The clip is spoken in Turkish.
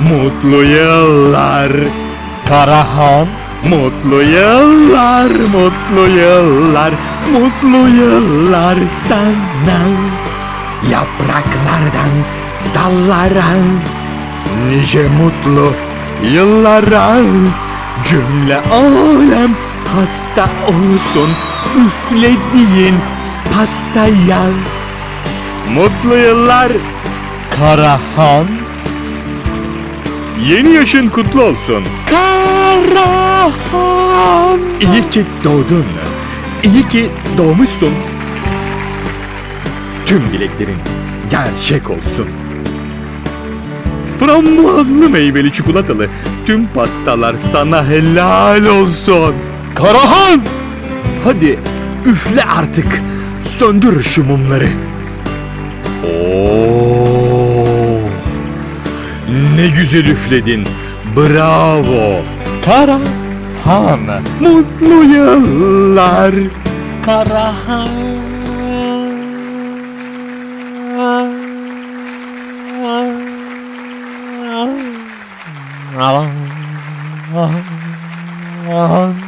Mutlu yıllar. Karahan. Mutlu yıllar, mutlu yıllar, mutlu yıllar sana Yapraklardan dallara Nice mutlu yıllara Cümle alem hasta olsun Üflediğin pastaya. Mutlu yıllar. Karahan Yeni yaşın kutlu olsun Karahan İyi ki doğdun İyi ki doğmuşsun Tüm dileklerin gerçek olsun Frambuazlı meyveli çikolatalı tüm pastalar sana helal olsun. Karahan! Hadi üfle artık. Söndür şu mumları. Oo! Ne güzel üfledin. Bravo. Karahan. Mutlu yıllar. Karahan. Ah, ah, ah.